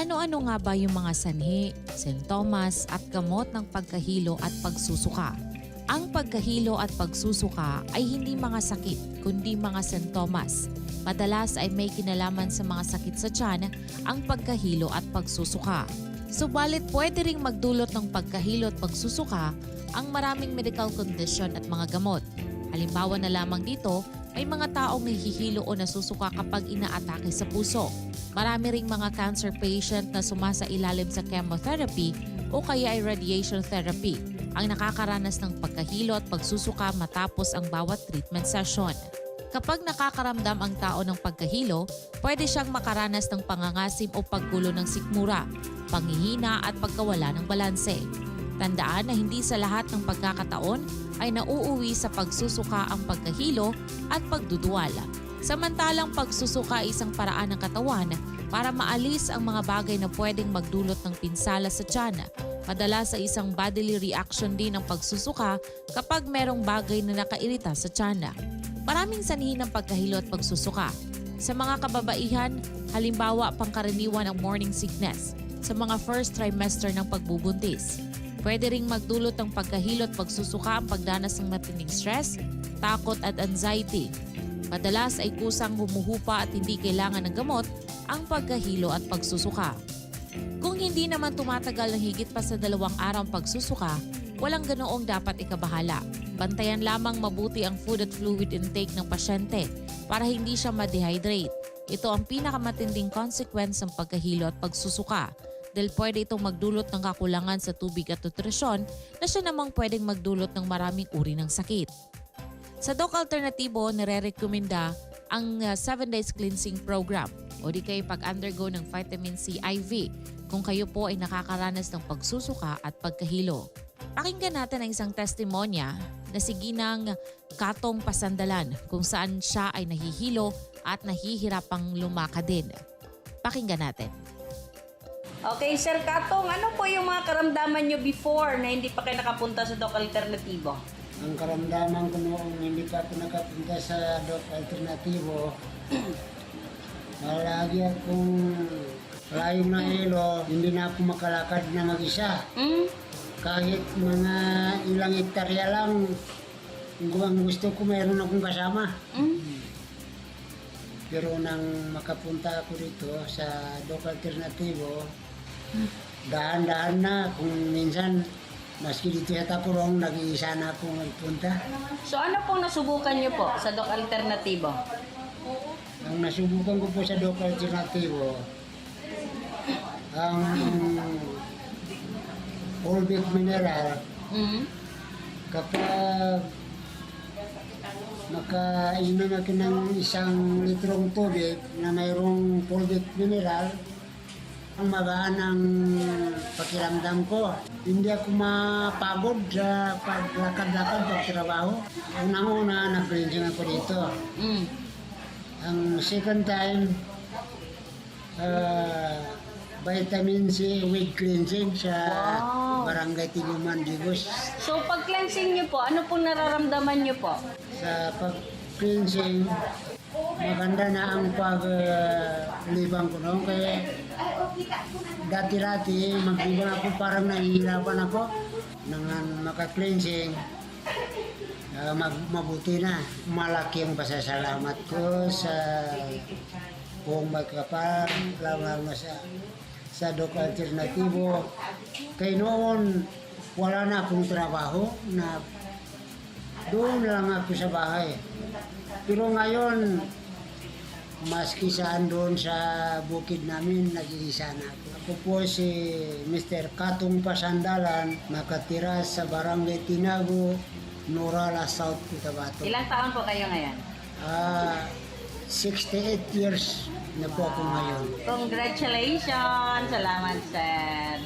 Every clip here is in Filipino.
Ano-ano nga ba yung mga sanhi, sintomas at gamot ng pagkahilo at pagsusuka? Ang pagkahilo at pagsusuka ay hindi mga sakit kundi mga sintomas. Madalas ay may kinalaman sa mga sakit sa tiyan ang pagkahilo at pagsusuka. Subalit pwede ring magdulot ng pagkahilo at pagsusuka ang maraming medical condition at mga gamot. Halimbawa na lamang dito, may mga taong nahihilo o nasusuka kapag inaatake sa puso. Marami ring mga cancer patient na sumasa ilalim sa chemotherapy o kaya ay radiation therapy ang nakakaranas ng pagkahilo at pagsusuka matapos ang bawat treatment session. Kapag nakakaramdam ang tao ng pagkahilo, pwede siyang makaranas ng pangangasim o paggulo ng sikmura, panghihina at pagkawala ng balanse. Tandaan na hindi sa lahat ng pagkakataon ay nauuwi sa pagsusuka ang pagkahilo at pagduduwala. Samantalang pagsusuka ay isang paraan ng katawan para maalis ang mga bagay na pwedeng magdulot ng pinsala sa tiyan. Madalas sa isang bodily reaction din ang pagsusuka kapag merong bagay na nakairita sa tiyan. Maraming sanhi ng pagkahilo at pagsusuka. Sa mga kababaihan, halimbawa pangkaraniwan ang morning sickness sa mga first trimester ng pagbubuntis. Pwede ring magdulot ng pagkahilo at pagsusuka ang pagdanas ng matinding stress, takot at anxiety. Madalas ay kusang humuhupa at hindi kailangan ng gamot ang pagkahilo at pagsusuka. Kung hindi naman tumatagal ng higit pa sa dalawang araw ang pagsusuka, walang ganoong dapat ikabahala. Bantayan lamang mabuti ang food at fluid intake ng pasyente para hindi siya ma-dehydrate. Ito ang pinakamatinding consequence ng pagkahilo at pagsusuka dahil pwede itong magdulot ng kakulangan sa tubig at nutrisyon na siya namang pwedeng magdulot ng maraming uri ng sakit. Sa Doc Alternatibo, nire-recommenda ang 7 Days Cleansing Program o di kayo pag-undergo ng vitamin C IV kung kayo po ay nakakaranas ng pagsusuka at pagkahilo. Pakinggan natin ang isang testimonya na si Ginang Katong Pasandalan kung saan siya ay nahihilo at nahihirapang lumakad din. Pakinggan natin. Okay, Sir Katong, ano po yung mga karamdaman nyo before na hindi pa kayo nakapunta sa Doc Alternatibo? Ang karamdaman ko noong hindi pa ako nakapunta sa Doc Alternativo, malagi akong layo na ilo, hindi na ako makalakad na mag-isa. Hmm? Kahit mga ilang hektarya lang, ang gusto ko mayroon akong kasama. Hmm? Pero nang makapunta ako dito sa Doc Alternativo, dahan-dahan na kung minsan maski dito sa Tapurong, nag-iisa na akong magpunta. So ano pong nasubukan nyo po sa Doc Alternatibo? Ang nasubukan ko po sa Doc Alternativo, ang Olbic Mineral, Hmm? kapag nakainom ako ng isang litrong tubig na mayroong Olbic Mineral, ang magaan ang pakiramdam ko. Hindi ako mapagod sa paglakad-lakad pagtrabaho. Unang-una, nag-cleansing ako dito. Hmm. Ang second time, uh, vitamin C with cleansing sa Wow. Barangay Tiguman, Digos. So pag cleansing nyo po, ano pong nararamdaman nyo po? Sa pag-cleansing, maganda na ang paglibang ko noon. Kaya dati-dati, maglibang ako parang nahihirapan ako. Nang maka-cleansing, ah, mag- mabuti na. Malaki ang pasasalamat ko sa buong magkapal, lalo na sa sa Doc Alternativo. Kay noon, wala na akong trabaho na doon lang ako sa bahay. Pero ngayon, maski saan doon sa bukid namin, nag-iisa na ako. Ako po si Mr. Katong Pasandalan, nakatira sa Barangay Tinago, Norala, South Cotabato. Ilang taon po kayo ngayon? Ah, 68 years na po ako ngayon. Congratulations! Salamat, Sir.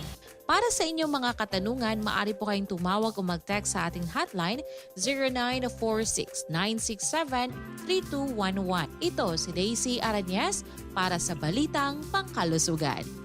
Para sa inyong mga katanungan, maaari po kayong tumawag o mag-text sa ating hotline 0946-967-3211. Ito si Daisy Aranyes para sa Balitang Pangkalusugan.